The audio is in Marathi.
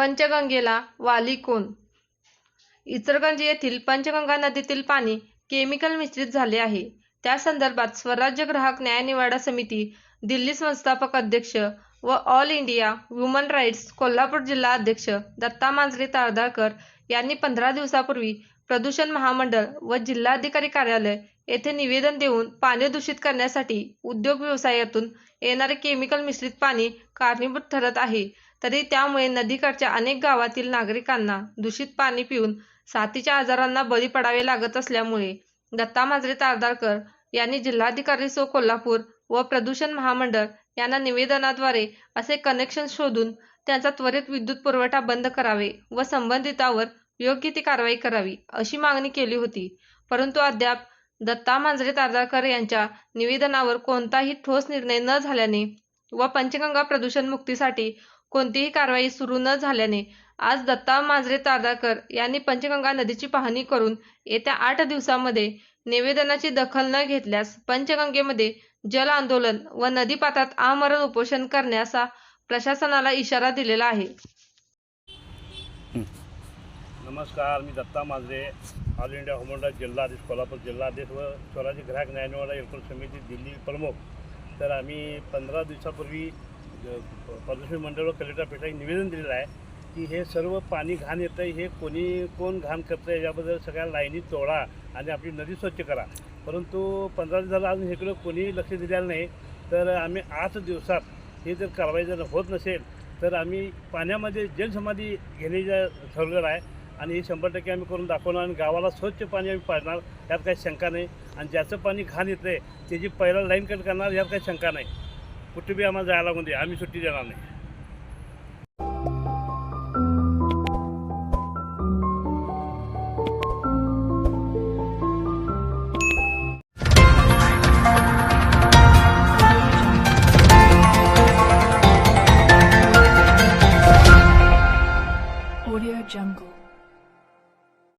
पंचगंगेला वाली कोण इतरगंज येथील पंचगंगा नदीतील पाणी केमिकल मिश्रित झाले आहे. त्या संदर्भात स्वराज्य ग्राहक न्याय निवाडा समिती दिल्ली संस्थापक अध्यक्ष व all India human rights Kolhapur जिल्हा अध्यक्ष दत्ता मांजरे तारदाळकर यांनी पंधरा दिवसापूर्वी प्रदूषण महामंडळ व जिल्हाधिकारी कार्यालय येथे निवेदन देऊन पाणी दूषित करण्यासाठी उद्योग व्यवसायातून येणारे केमिकल मिश्रित पाणी कारणीभूत ठरत आहे. तरी त्यामुळे नदीकाठच्या अनेक गावातील नागरिकांना दूषित पाणी पिऊन साथीच्या आजारांना बळी पडावे लागत असल्यामुळे दत्ता मांजरे तारदाळकर यांनी जिल्हाधिकारी सो कोल्हापूर व प्रदूषण महामंडळ यांना निवेदनाद्वारे असे कनेक्शन शोधून त्यांचा त्वरित विद्युत पुरवठा बंद करावे व संबंधितावर योग्य ती कारवाई करावी अशी मागणी केली होती. परंतु अद्याप दत्ता मांजरे तारदाळकर यांच्या निवेदनावर कोणताही ठोस निर्णय न झाल्याने व पंचगंगा प्रदूषण मुक्तीसाठी कोणतीही कारवाई सुरू न झाल्याने आज दत्ता मांजरे तारदाकर यांनी पंचगंगा नदीची पाहणी करून येत्या आठ दिवसामध्ये निवेदनाची दखल न घेतल्यास पंचगंगेमध्ये जल आंदोलन व नदीपात्रात आमरण उपोषण करण्याचा प्रशासनाला इशारा दिलेला आहे. नमस्कार मी दत्ता मांजरे ऑल इंडिया होमंडा जिल्हाधीश कोल्हापूर जिल्हाधीश व स्वराज्य ग्राहक न्यायनिवाडा इलेक्ट्रॉनिक समिती दिल्ली प्रमुख. तर आम्ही पंधरा दिवसापूर्वी अ, प्रदूषण मंडळ व कलेक्टर निवेदन दिलेलं आहे की हे सर्व पाणी घाण येतं आहे हे कोणी कोण घाण करतं आहे याबद्दल सगळ्या लाईनी तोडा आणि आपली नदी स्वच्छ करा. परंतु पंधरा दिवसाला अजून इकडं कोणी लक्ष दिलेलं नाही. तर आम्ही आठ दिवसात हे जर कारवाई जर होत नसेल तर आम्ही पाण्यामध्ये जलसमाधी घेण्याचं ठरवलेलं आहे आणि हे शंभर टक्के आम्ही करून दाखवणार आणि गावाला स्वच्छ पाणी आम्ही पाडणार यात काही शंका नाही. आणि ज्याचं पाणी घाण येतं आहे त्याची पहिला लाईन कट करणार यात काही शंका नाही. పుట్టిపోయి అమ్మ చాలా ఉంది ఆమె చుట్టూ జనాన్ని Audio Jungle